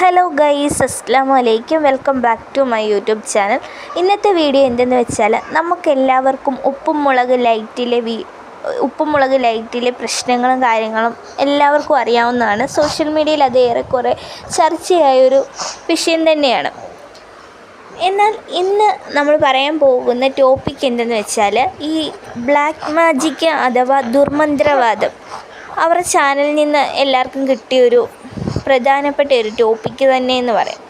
Hello guys അസ്സാം വലൈക്കും welcome back to my YouTube channel ഇന്നത്തെ വീഡിയോ എന്തെന്ന് വെച്ചാൽ നമുക്കെല്ലാവർക്കും ഉപ്പും മുളക് ലൈറ്റിലെ വീ ഉപ്പും മുളക് ലൈറ്റിലെ പ്രശ്നങ്ങളും കാര്യങ്ങളും എല്ലാവർക്കും അറിയാവുന്നതാണ്. സോഷ്യൽ മീഡിയയിൽ അത് ഏറെക്കുറെ ചർച്ചയായൊരു വിഷയം തന്നെയാണ്. എന്നാൽ ഇന്ന് നമ്മൾ പറയാൻ പോകുന്ന ടോപ്പിക് എന്തെന്ന് വെച്ചാൽ ഈ ബ്ലാക്ക് മാജിക് അഥവാ ദുർമന്ത്രവാദം. അവരുടെ ചാനലിൽ നിന്ന് എല്ലാവർക്കും കിട്ടിയൊരു പ്രധാനപ്പെട്ട ഒരു ടോപ്പിക്ക് തന്നെ എന്ന് പറയാം.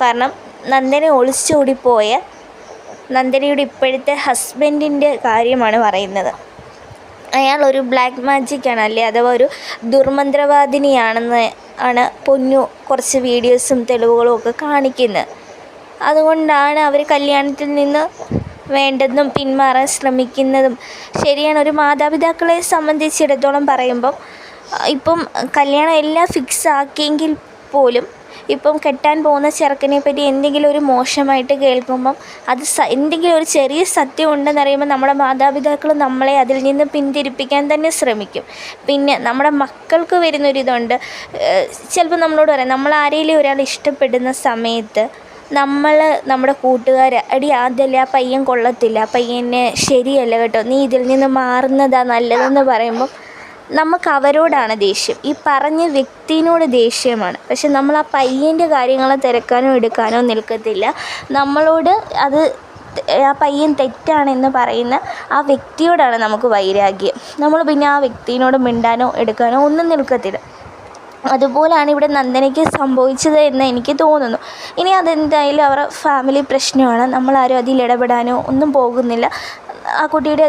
കാരണം നന്ദനെ ഒളിച്ചോടിപ്പോയ നന്ദനയുടെ ഇപ്പോഴത്തെ ഹസ്ബൻഡിന്റെ കാര്യമാണ് പറയുന്നത്. അയാൾ ഒരു ബ്ലാക്ക് മാജിക്കാണ് അല്ലേ? അഥവാ ഒരു ദുർമന്ത്രവാദിനിയാണെന്ന് ആണ് പൊന്നു കുറച്ച് വീഡിയോസും തെളിവുകളും ഒക്കെ കാണിക്കുന്നത്. അതുകൊണ്ടാണ് അവർ കല്യാണത്തിൽ നിന്ന് വേണ്ടെന്നും പിന്മാറാൻ ശ്രമിക്കുന്നതും. ശരിയാണ് ഒരു മാതാപിതാക്കളെ സംബന്ധിച്ചിടത്തോളം പറയുമ്പം ഇപ്പം കല്യാണം എല്ലാം ഫിക്സ് ആക്കിയെങ്കിൽ പോലും ഇപ്പം കെട്ടാൻ പോകുന്ന ചെറുക്കനെ പറ്റി എന്തെങ്കിലും ഒരു മോശമായിട്ട് കേൾക്കുമ്പം അത് സ എന്തെങ്കിലും ഒരു ചെറിയ സത്യം ഉണ്ടെന്നറിയുമ്പോൾ നമ്മുടെ മാതാപിതാക്കൾ നമ്മളെ അതിൽ നിന്ന് പിന്തിരിപ്പിക്കാൻ തന്നെ ശ്രമിക്കും. പിന്നെ നമ്മുടെ മക്കൾക്ക് വരുന്നൊരിതുണ്ട്. ചിലപ്പോൾ നമ്മളോട് പറയാം നമ്മൾ ആരെങ്കിലും ഒരാൾ ഇഷ്ടപ്പെടുന്ന സമയത്ത് നമ്മൾ നമ്മുടെ കൂട്ടുകാർ അടി അതല്ല ആ പയ്യൻ കൊള്ളത്തില്ല പയ്യനെ ശരിയല്ല കേട്ടോ നീ ഇതിൽ നിന്ന് മാറുന്നതാണ് നല്ലതെന്ന് പറയുമ്പം നമുക്ക് അവരോടാണ് ദേഷ്യം. ഈ പറഞ്ഞ വ്യക്തിനോട് ദേഷ്യമാണ്. പക്ഷെ നമ്മൾ ആ പയ്യന്റെ കാര്യങ്ങൾ തിരക്കാനോ എടുക്കാനോ നിൽക്കത്തില്ല. നമ്മളോട് അത് ആ പയ്യൻ തെറ്റാണെന്ന് പറയുന്ന ആ വ്യക്തിയോടാണ് നമുക്ക് വൈരാഗ്യം. നമ്മൾ പിന്നെ ആ വ്യക്തിനോട് മിണ്ടാനോ എടുക്കാനോ ഒന്നും നിൽക്കത്തില്ല. അതുപോലാണ് ഇവിടെ നന്ദനയ്ക്ക് സംഭവിച്ചത് എന്ന് എനിക്ക് തോന്നുന്നു. ഇനി അതെന്തായാലും അവരുടെ ഫാമിലി പ്രശ്നമാണ്. നമ്മളാരും അതിൽ ഇടപെടാനോ ഒന്നും പോകുന്നില്ല. ആ കുട്ടിയുടെ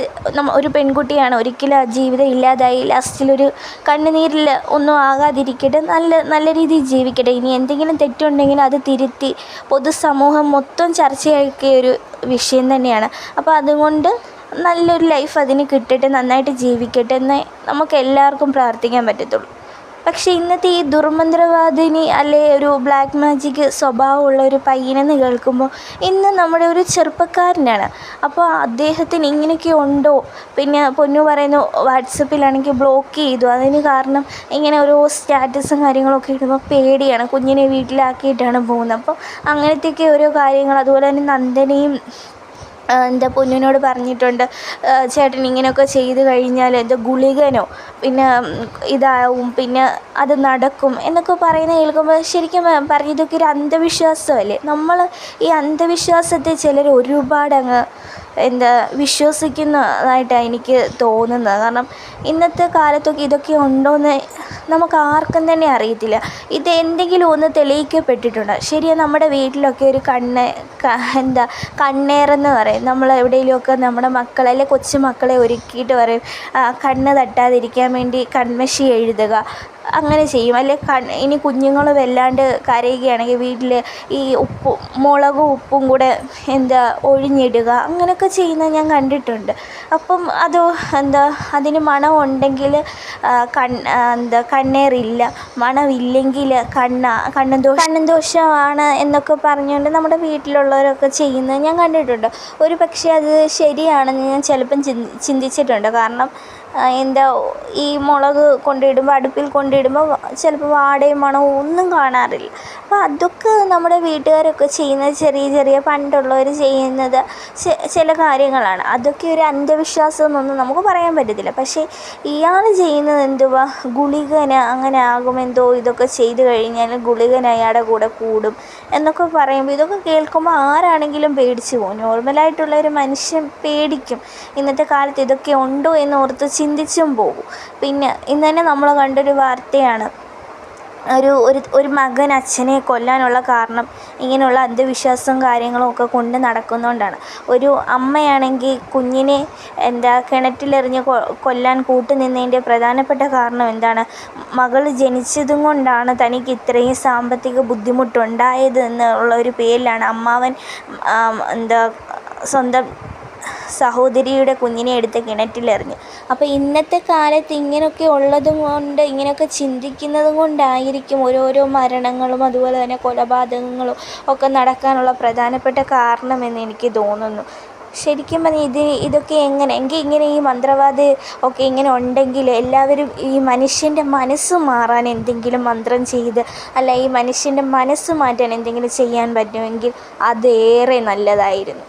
ഒരു പെൺകുട്ടിയാണ്. ഒരിക്കലും ആ ജീവിതം ഇല്ലാതായി ലാസ്റ്റിലൊരു കണ്ണുനീരിൽ ഒന്നും ആകാതിരിക്കട്ടെ. നല്ല നല്ല രീതിയിൽ ജീവിക്കട്ടെ. ഇനി എന്തെങ്കിലും തെറ്റുണ്ടെങ്കിൽ അത് തിരുത്തി പൊതുസമൂഹം മൊത്തം ചർച്ചയാക്കിയ ഒരു വിഷയം തന്നെയാണ്. അപ്പോൾ അതുകൊണ്ട് നല്ലൊരു ലൈഫ് അതിന് കിട്ടട്ടെ. നന്നായിട്ട് ജീവിക്കട്ടെ എന്നേ നമുക്ക് എല്ലാവർക്കും പ്രാർത്ഥിക്കാൻ പറ്റത്തുള്ളൂ. പക്ഷേ ഇന്നത്തെ ഈ ദുർമന്ത്രവാദിനി അല്ലെ ഒരു ബ്ലാക്ക് മാജിക് സ്വഭാവമുള്ള ഒരു പയ്യനെന്ന് കേൾക്കുമ്പോൾ ഇന്ന് നമ്മുടെ ഒരു ചെറുപ്പക്കാരനാണ്. അപ്പോൾ അദ്ദേഹത്തിന് ഇങ്ങനെയൊക്കെ ഉണ്ടോ? പിന്നെ പൊന്നു പറയുന്നു വാട്സപ്പിലാണെങ്കിൽ ബ്ലോക്ക് ചെയ്തു. അതിന് കാരണം ഇങ്ങനെ ഓരോ സ്റ്റാറ്റസും കാര്യങ്ങളൊക്കെ ഇടുമ്പോൾ പേടിയാണ്. കുഞ്ഞിനെ വീട്ടിലാക്കിയിട്ടാണ് പോകുന്നത്. അപ്പോൾ അങ്ങനത്തെയൊക്കെ ഓരോ കാര്യങ്ങൾ അതുപോലെ തന്നെ നന്ദനയും എന്താ പൊന്നിനോട് പറഞ്ഞിട്ടുണ്ട് ചേട്ടൻ ഇങ്ങനെയൊക്കെ ചെയ്ത് കഴിഞ്ഞാൽ എന്താ ഗുളികനോ പിന്നെ ഇതാവും പിന്നെ അത് നടക്കും എന്നൊക്കെ പറയുന്നത് കേൾക്കുമ്പോൾ ശരിക്കും പറഞ്ഞ ഇതൊക്കെ ഒരു അന്ധവിശ്വാസമല്ലേ? നമ്മൾ ഈ അന്ധവിശ്വാസത്തെ ചിലർ ഒരുപാട് അങ്ങ് എന്താ വിശ്വസിക്കുന്നതായിട്ടാണ് എനിക്ക് തോന്നുന്നത്. കാരണം ഇന്നത്തെ കാലത്തൊക്കെ ഇതൊക്കെ ഉണ്ടോയെന്ന് നമുക്ക് ആർക്കും തന്നെ അറിയത്തില്ല. ഇത് എന്തെങ്കിലും ഒന്ന് തെളിയിക്കപ്പെട്ടിട്ടുണ്ട്. ശരിയാണ് നമ്മുടെ വീട്ടിലൊക്കെ ഒരു കണ്ണ് എന്താ കണ്ണേറെന്ന് പറയും. നമ്മൾ എവിടെയെങ്കിലുമൊക്കെ നമ്മുടെ മക്കളെ അല്ലെങ്കിൽ കൊച്ചുമക്കളെ ഒരുക്കിയിട്ട് പറയും കണ്ണ് തട്ടാതിരിക്കാൻ വേണ്ടി കൺമഷി എഴുതുക. അങ്ങനെ ചെയ്യും. അല്ലെ ഇനി കുഞ്ഞുങ്ങൾ വല്ലാണ്ട് കരയുകയാണെങ്കിൽ വീട്ടിൽ ഈ ഉപ്പ് മുളകും ഉപ്പും കൂടെ എന്താ ഒഴിഞ്ഞിടുക അങ്ങനെയൊക്കെ ചെയ്യുന്നത് ഞാൻ കണ്ടിട്ടുണ്ട്. അപ്പം അത് എന്താ അതിന് മണമുണ്ടെങ്കിൽ കൺ എന്താ കണ്ണേറില്ല മണമില്ലെങ്കിൽ കണ്ണ കണ്ണും ദോഷം കണ്ണും ദോഷമാണ് എന്നൊക്കെ പറഞ്ഞുകൊണ്ട് നമ്മുടെ വീട്ടിലുള്ളവരൊക്കെ ചെയ്യുന്നത് ഞാൻ കണ്ടിട്ടുണ്ട്. ഒരു പക്ഷേ അത് ശരിയാണെന്ന് ഞാൻ ചിലപ്പം ചിന്തിച്ചിട്ടുണ്ട്. കാരണം എന്താ ഈ മുളക് കൊണ്ടിടുമ്പോൾ അടുപ്പിൽ കൊണ്ടിടുമ്പോൾ ചിലപ്പോൾ വാടയും മണവും ഒന്നും കാണാറില്ല. അപ്പോൾ അതൊക്കെ നമ്മുടെ വീട്ടുകാരൊക്കെ ചെയ്യുന്ന ചെറിയ ചെറിയ പണ്ടുള്ളവർ ചെയ്യുന്നത് ചില കാര്യങ്ങളാണ്. അതൊക്കെ ഒരു അന്ധവിശ്വാസം എന്നൊന്നും നമുക്ക് പറയാൻ പറ്റത്തില്ല. പക്ഷേ ഇയാൾ ചെയ്യുന്നത് എന്തുവാ? ഗുളികന് അങ്ങനെ ആകുമെന്തോ ഇതൊക്കെ ചെയ്തു കഴിഞ്ഞാൽ ഗുളികൻ അയാളുടെ കൂടെ കൂടും എന്നൊക്കെ പറയുമ്പോൾ ഇതൊക്കെ കേൾക്കുമ്പോൾ ആരാണെങ്കിലും പേടിച്ചു പോകും നോർമലായിട്ടുള്ള ഒരു മനുഷ്യൻ പേടിക്കും. ഇന്നത്തെ കാലത്ത് ഇതൊക്കെ ഉണ്ടോ എന്ന് ഓർത്ത് ചിന്തിച്ചും പോകും പിന്നെ ഇന്ന് തന്നെ നമ്മൾ കണ്ടൊരു വാർത്തയാണ്. ഒരു ഒരു ഒരു മകൻ അച്ഛനെ കൊല്ലാനുള്ള കാരണം ഇങ്ങനെയുള്ള അന്ധവിശ്വാസവും കാര്യങ്ങളും ഒക്കെ കൊണ്ട് നടക്കുന്നതുകൊണ്ടാണ് ഒരു അമ്മയാണെങ്കിൽ കുഞ്ഞിനെ എന്താ കിണറ്റിലെറിഞ്ഞ് കൊല്ലാൻ കൂട്ടുനിന്നതിന്റെ പ്രധാനപ്പെട്ട കാരണം എന്താണ്? മകൾ ജനിച്ചതും കൊണ്ടാണ് തനിക്ക് ഇത്രയും സാമ്പത്തിക ബുദ്ധിമുട്ടുണ്ടായത് എന്നുള്ള ഒരു പേരിലാണ് അമ്മാവൻ എന്താ സ്വന്തം സഹോദരിയുടെ കുഞ്ഞിനെ എടുത്ത് കിണറ്റിലെറിഞ്ഞു. അപ്പോൾ ഇന്നത്തെ കാലത്ത് ഇങ്ങനെയൊക്കെ ഉള്ളതും കൊണ്ട് ഇങ്ങനെയൊക്കെ ചിന്തിക്കുന്നതും കൊണ്ടായിരിക്കും ഓരോരോ മരണങ്ങളും അതുപോലെ തന്നെ കൊലപാതകങ്ങളും ഒക്കെ നടക്കാനുള്ള പ്രധാനപ്പെട്ട കാരണമെന്ന് എനിക്ക് തോന്നുന്നു. ശരിക്കും പറഞ്ഞാൽ ഇത് ഇതൊക്കെ എങ്ങനെ എങ്കിൽ ഇങ്ങനെ ഈ മന്ത്രവാദി ഒക്കെ ഇങ്ങനെ ഉണ്ടെങ്കിൽ എല്ലാവരും ഈ മനുഷ്യന്റെ മനസ്സ് മാറാൻ എന്തെങ്കിലും മന്ത്രം ചെയ്ത് അല്ല ഈ മനുഷ്യന്റെ മനസ്സ് മാറ്റാൻ എന്തെങ്കിലും ചെയ്യാൻ പറ്റുമെങ്കിൽ അതേറെ നല്ലതായിരുന്നു.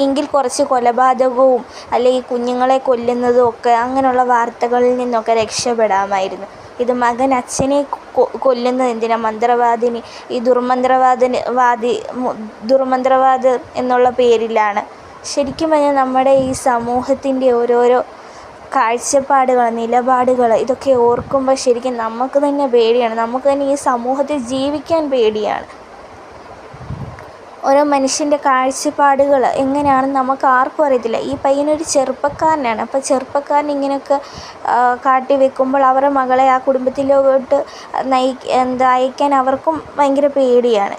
എങ്കിൽ കുറച്ച് കൊലപാതകവും അല്ലെങ്കിൽ കുഞ്ഞുങ്ങളെ കൊല്ലുന്നതും ഒക്കെ അങ്ങനെയുള്ള വാർത്തകളിൽ നിന്നൊക്കെ രക്ഷപ്പെടാമായിരുന്നു. ഇത് മകൻ അച്ഛനെ കൊല്ലുന്നത് എന്തിനാ? മന്ത്രവാദിനി ഈ ദുർമന്ത്രവാദിന് വാദി ദുർമന്ത്രവാദം എന്നുള്ള പേരിലാണ്. ശരിക്കും പറഞ്ഞാൽ നമ്മുടെ ഈ സമൂഹത്തിന്റെ ഓരോരോ കാഴ്ചപ്പാടുകൾ നിലപാടുകൾ ഇതൊക്കെ ഓർക്കുമ്പോൾ ശരിക്കും നമുക്ക് തന്നെ പേടിയാണ്. നമുക്ക് തന്നെ ഈ സമൂഹത്തിൽ ജീവിക്കാൻ പേടിയാണ്. ഓരോ മനുഷ്യന്റെ കാഴ്ചപ്പാടുകൾ എങ്ങനെയാണെന്ന് നമുക്ക് ആർക്കും അറിയത്തില്ല. ഈ പയ്യനൊരു ചെറുപ്പക്കാരനാണ്. അപ്പോൾ ചെറുപ്പക്കാരൻ ഇങ്ങനെയൊക്കെ കാട്ടി വെക്കുമ്പോൾ അവരുടെ മകളെ ആ കുടുംബത്തിലോട്ട് നയി എന്താ അയക്കാൻ അവർക്കും ഭയങ്കര പേടിയാണ്.